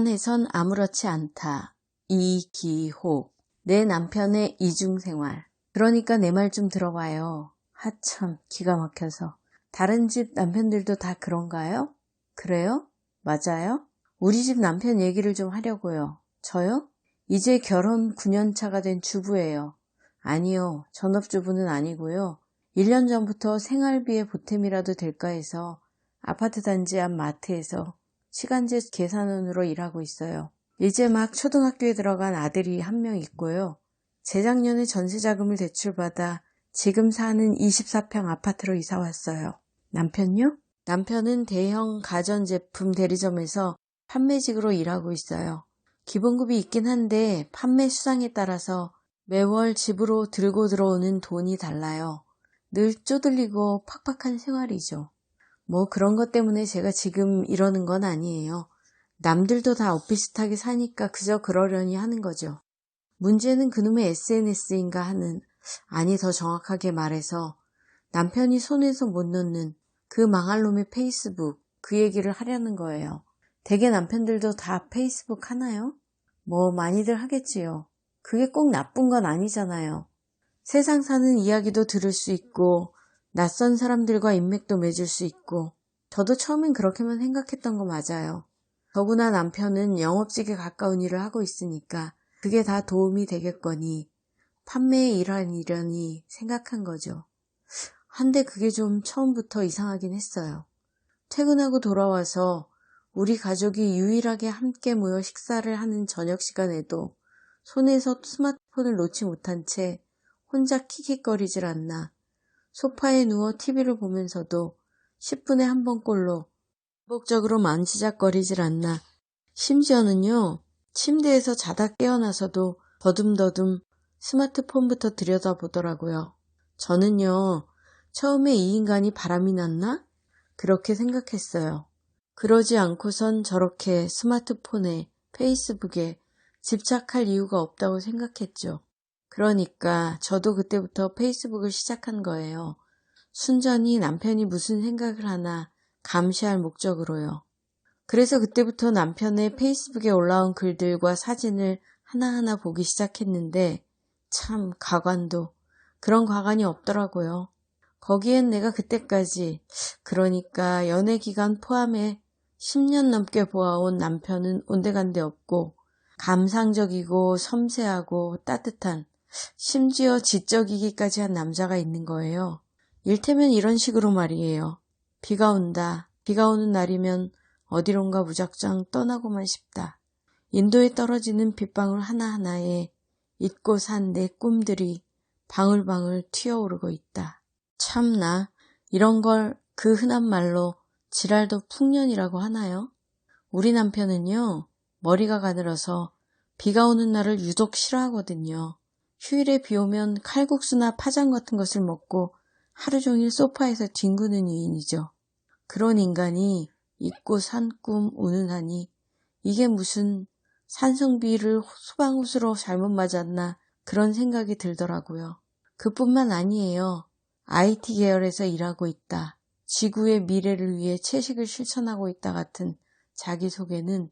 해선 아무렇지 않다. 이기호. 내 남편의 이중생활. 그러니까 내 말 좀 들어봐요. 하참, 기가 막혀서. 다른 집 남편들도 다 그런가요? 그래요? 맞아요? 우리 집 남편 얘기를 좀 하려고요. 저요? 이제 결혼 9년 차가 된 주부예요. 아니요, 전업주부는 아니고요. 1년 전부터 생활비의 보탬이라도 될까 해서 아파트 단지 앞 마트에서 시간제 계산원으로 일하고 있어요. 이제 막 초등학교에 들어간 아들이 한 명 있고요. 재작년에 전세자금을 대출받아 지금 사는 24평 아파트로 이사 왔어요. 남편요? 남편은 대형 가전제품 대리점에서 판매직으로 일하고 있어요. 기본급이 있긴 한데 판매 수상에 따라서 매월 집으로 들고 들어오는 돈이 달라요. 늘 쪼들리고 팍팍한 생활이죠. 뭐 그런 것 때문에 제가 지금 이러는 건 아니에요. 남들도 다 오피스타게 사니까 그저 그러려니 하는 거죠. 문제는 그놈의 SNS인가 하는, 아니 더 정확하게 말해서 남편이 손에서 못 놓는 그 망할 놈의 페이스북, 그 얘기를 하려는 거예요. 대개 남편들도 다 페이스북 하나요? 뭐 많이들 하겠지요. 그게 꼭 나쁜 건 아니잖아요. 세상 사는 이야기도 들을 수 있고, 낯선 사람들과 인맥도 맺을 수 있고, 저도 처음엔 그렇게만 생각했던 거 맞아요. 더구나 남편은 영업직에 가까운 일을 하고 있으니까 그게 다 도움이 되겠거니 판매에 일하니려니 생각한 거죠. 한데 그게 좀 처음부터 이상하긴 했어요. 퇴근하고 돌아와서 우리 가족이 유일하게 함께 모여 식사를 하는 저녁 시간에도 손에서 스마트폰을 놓지 못한 채 혼자 킥킥거리질 않나. 소파에 누워 TV를 보면서도 10분에 한 번꼴로 반복적으로 만지작거리질 않나. 심지어는요, 침대에서 자다 깨어나서도 더듬더듬 스마트폰부터 들여다보더라고요. 저는요, 처음에 이 인간이 바람이 났나? 그렇게 생각했어요. 그러지 않고선 저렇게 스마트폰에, 페이스북에 집착할 이유가 없다고 생각했죠. 그러니까 저도 그때부터 페이스북을 시작한 거예요. 순전히 남편이 무슨 생각을 하나 감시할 목적으로요. 그래서 그때부터 남편의 페이스북에 올라온 글들과 사진을 하나하나 보기 시작했는데 참 가관도 그런 가관이 없더라고요. 거기엔 내가 그때까지 그러니까 연애 기간 포함해 10년 넘게 보아온 남편은 온데간데 없고 감상적이고 섬세하고 따뜻한 심지어 지적이기까지 한 남자가 있는 거예요. 일테면 이런 식으로 말이에요. 비가 온다. 비가 오는 날이면 어디론가 무작정 떠나고만 싶다. 인도에 떨어지는 빗방울 하나하나에 잊고 산 내 꿈들이 방울방울 튀어오르고 있다. 참나, 이런 걸 그 흔한 말로 지랄도 풍년이라고 하나요? 우리 남편은요, 머리가 가늘어서 비가 오는 날을 유독 싫어하거든요. 휴일에 비 오면 칼국수나 파전 같은 것을 먹고 하루 종일 소파에서 뒹구는 유인이죠. 그런 인간이 잊고 산 꿈 우는 하니 이게 무슨 산성비를 소방호수로 잘못 맞았나 그런 생각이 들더라고요. 그뿐만 아니에요. IT 계열에서 일하고 있다. 지구의 미래를 위해 채식을 실천하고 있다 같은 자기소개는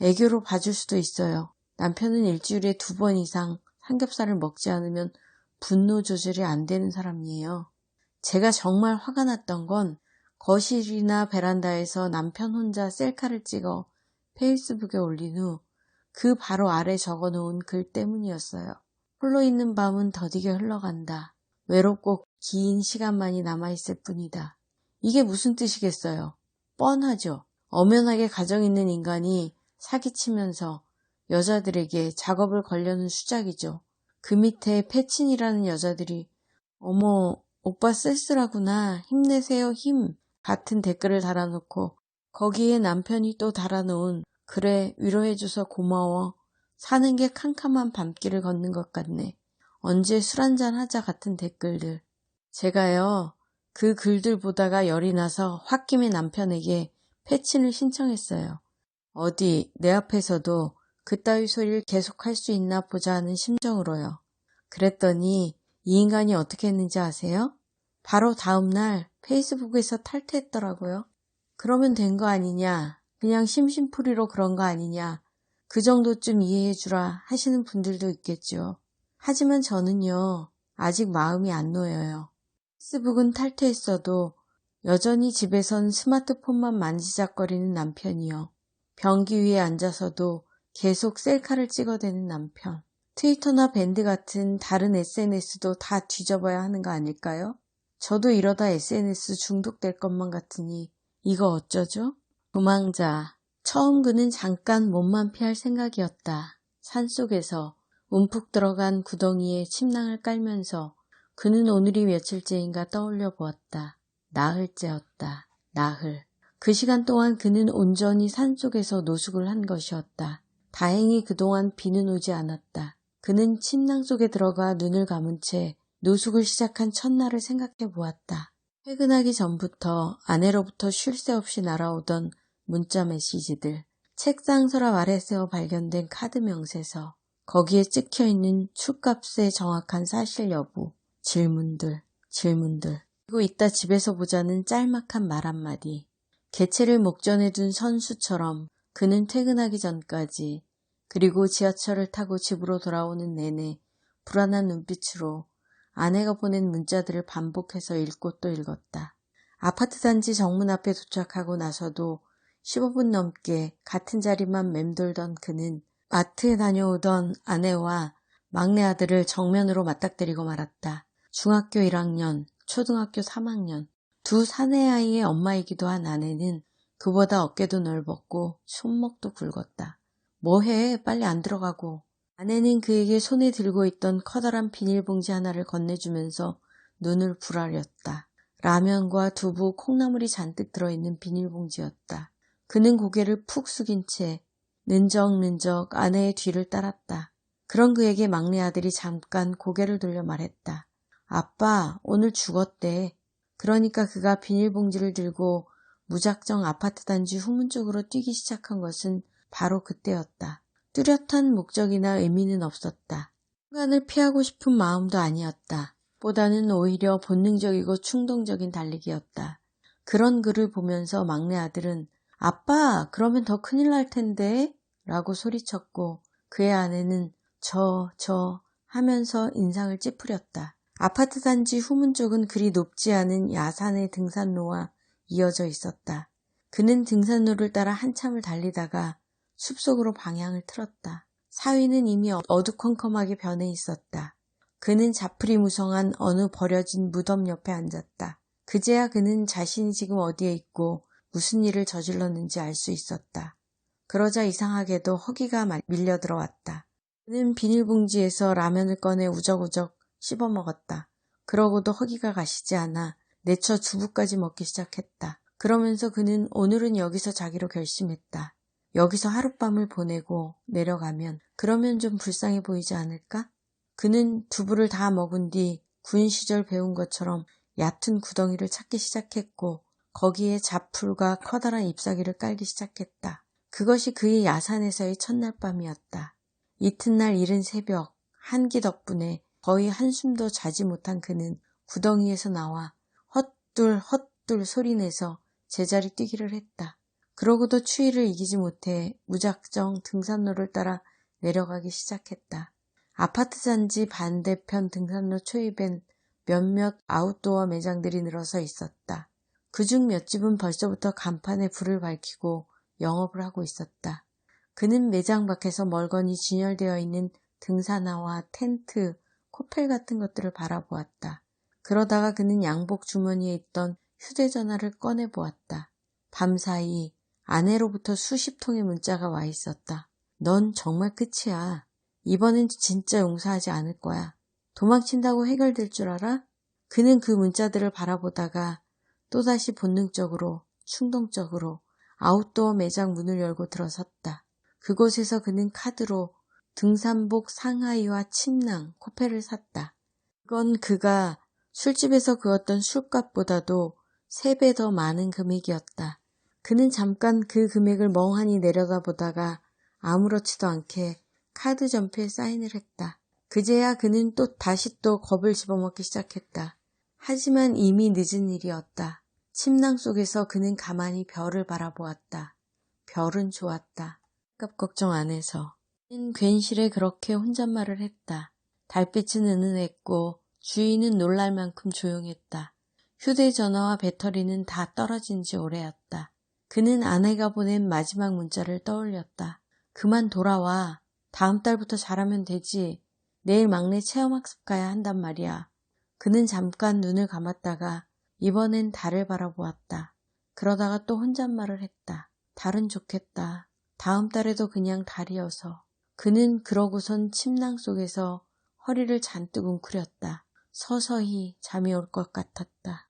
애교로 봐줄 수도 있어요. 남편은 일주일에 두 번 이상 삼겹살을 먹지 않으면 분노 조절이 안 되는 사람이에요. 제가 정말 화가 났던 건 거실이나 베란다에서 남편 혼자 셀카를 찍어 페이스북에 올린 후 그 바로 아래 적어 놓은 글 때문이었어요. 홀로 있는 밤은 더디게 흘러간다. 외롭고 긴 시간만이 남아있을 뿐이다. 이게 무슨 뜻이겠어요? 뻔하죠. 엄연하게 가정 있는 인간이 사기치면서 여자들에게 작업을 걸려는 수작이죠. 그 밑에 패친이라는 여자들이 어머 오빠 쓸쓸하구나. 힘내세요 힘. 같은 댓글을 달아놓고 거기에 남편이 또 달아놓은 그래 위로해줘서 고마워. 사는 게 캄캄한 밤길을 걷는 것 같네. 언제 술 한잔 하자. 같은 댓글들. 제가요 그 글들 보다가 열이 나서 홧김에 남편에게 패친을 신청했어요. 어디 내 앞에서도 그따위 소리를 계속할 수 있나 보자 하는 심정으로요 그랬더니 이 인간이 어떻게 했는지 아세요? 바로 다음날 페이스북에서 탈퇴했더라고요. 그러면 된 거 아니냐? 그냥 심심풀이로 그런 거 아니냐. 그 정도쯤 이해해주라 하시는 분들도 있겠죠. 하지만 저는요, 아직 마음이 안 놓여요. 페이스북은 탈퇴했어도 여전히 집에선 스마트폰만 만지작거리는 남편이요. 변기 위에 앉아서도 계속 셀카를 찍어대는 남편. 트위터나 밴드 같은 다른 SNS도 다 뒤져봐야 하는 거 아닐까요? 저도 이러다 SNS 중독될 것만 같으니 이거 어쩌죠? 도망자. 처음 그는 잠깐 몸만 피할 생각이었다. 산속에서 움푹 들어간 구덩이에 침낭을 깔면서 그는 오늘이 며칠째인가 떠올려 보았다. 나흘째였다. 나흘. 그 시간 동안 그는 온전히 산속에서 노숙을 한 것이었다. 다행히 그동안 비는 오지 않았다. 그는 침낭 속에 들어가 눈을 감은 채 노숙을 시작한 첫날을 생각해 보았다. 퇴근하기 전부터 아내로부터 쉴 새 없이 날아오던 문자 메시지들, 책상 서랍 아래서 발견된 카드 명세서, 거기에 찍혀 있는 축값의 정확한 사실 여부, 질문들, 질문들. 그리고 이따 집에서 보자는 짤막한 말 한마디. 개체를 목전에 둔 선수처럼 그는 퇴근하기 전까지 그리고 지하철을 타고 집으로 돌아오는 내내 불안한 눈빛으로 아내가 보낸 문자들을 반복해서 읽고 또 읽었다. 아파트 단지 정문 앞에 도착하고 나서도 15분 넘게 같은 자리만 맴돌던 그는 마트에 다녀오던 아내와 막내 아들을 정면으로 맞닥뜨리고 말았다. 중학교 1학년, 초등학교 3학년, 두 사내 아이의 엄마이기도 한 아내는 그보다 어깨도 넓었고 손목도 굵었다. 뭐해? 빨리 안 들어가고. 아내는 그에게 손에 들고 있던 커다란 비닐봉지 하나를 건네주면서 눈을 부라렸다. 라면과 두부, 콩나물이 잔뜩 들어있는 비닐봉지였다. 그는 고개를 푹 숙인 채 는적는적 아내의 뒤를 따랐다. 그런 그에게 막내 아들이 잠깐 고개를 돌려 말했다. 아빠, 오늘 죽었대. 그러니까 그가 비닐봉지를 들고 무작정 아파트 단지 후문 쪽으로 뛰기 시작한 것은 바로 그때였다. 뚜렷한 목적이나 의미는 없었다. 순간을 피하고 싶은 마음도 아니었다. 보다는 오히려 본능적이고 충동적인 달리기였다. 그런 글을 보면서 막내 아들은 아빠, 그러면 더 큰일 날 텐데? 라고 소리쳤고 그의 아내는 저, 저 하면서 인상을 찌푸렸다. 아파트 단지 후문 쪽은 그리 높지 않은 야산의 등산로와 이어져 있었다. 그는 등산로를 따라 한참을 달리다가 숲속으로 방향을 틀었다. 사위는 이미 어두컴컴하게 변해 있었다. 그는 자풀이 무성한 어느 버려진 무덤 옆에 앉았다. 그제야 그는 자신이 지금 어디에 있고 무슨 일을 저질렀는지 알 수 있었다. 그러자 이상하게도 허기가 밀려 들어왔다. 그는 비닐봉지에서 라면을 꺼내 우적우적 씹어 먹었다. 그러고도 허기가 가시지 않아 내쳐 두부까지 먹기 시작했다. 그러면서 그는 오늘은 여기서 자기로 결심했다. 여기서 하룻밤을 보내고 내려가면 그러면 좀 불쌍해 보이지 않을까? 그는 두부를 다 먹은 뒤 군 시절 배운 것처럼 얕은 구덩이를 찾기 시작했고 거기에 잡풀과 커다란 잎사귀를 깔기 시작했다. 그것이 그의 야산에서의 첫날 밤이었다. 이튿날 이른 새벽 한기 덕분에 거의 한숨도 자지 못한 그는 구덩이에서 나와 헛둘 헛둘 소리내서 제자리 뛰기를 했다. 그러고도 추위를 이기지 못해 무작정 등산로를 따라 내려가기 시작했다. 아파트 잔지 반대편 등산로 초입엔 몇몇 아웃도어 매장들이 늘어서 있었다. 그중 몇 집은 벌써부터 간판에 불을 밝히고 영업을 하고 있었다. 그는 매장 밖에서 멀거니 진열되어 있는 등산화와 텐트, 코펠 같은 것들을 바라보았다. 그러다가 그는 양복 주머니에 있던 휴대전화를 꺼내 보았다. 밤사이 아내로부터 수십 통의 문자가 와 있었다. 넌 정말 끝이야. 이번엔 진짜 용서하지 않을 거야. 도망친다고 해결될 줄 알아? 그는 그 문자들을 바라보다가 또다시 본능적으로, 충동적으로 아웃도어 매장 문을 열고 들어섰다. 그곳에서 그는 카드로 등산복 상하이와 침낭, 코페를 샀다. 그건 그가 술집에서 그었던 술값보다도 세 배 더 많은 금액이었다. 그는 잠깐 그 금액을 멍하니 내려다보다가 아무렇지도 않게 카드 점표에 사인을 했다. 그제야 그는 또 다시 또 겁을 집어먹기 시작했다. 하지만 이미 늦은 일이었다. 침낭 속에서 그는 가만히 별을 바라보았다. 별은 좋았다. 값 걱정 안 해서. 는 괜시레 그렇게 혼잣말을 했다. 달빛은 은은했고 주인은 놀랄 만큼 조용했다. 휴대전화와 배터리는 다 떨어진 지 오래였다. 그는 아내가 보낸 마지막 문자를 떠올렸다. 그만 돌아와. 다음 달부터 잘하면 되지. 내일 막내 체험학습 가야 한단 말이야. 그는 잠깐 눈을 감았다가 이번엔 달을 바라보았다. 그러다가 또 혼잣말을 했다. 달은 좋겠다. 다음 달에도 그냥 달이어서. 그는 그러고선 침낭 속에서 허리를 잔뜩 웅크렸다. 서서히 잠이 올 것 같았다.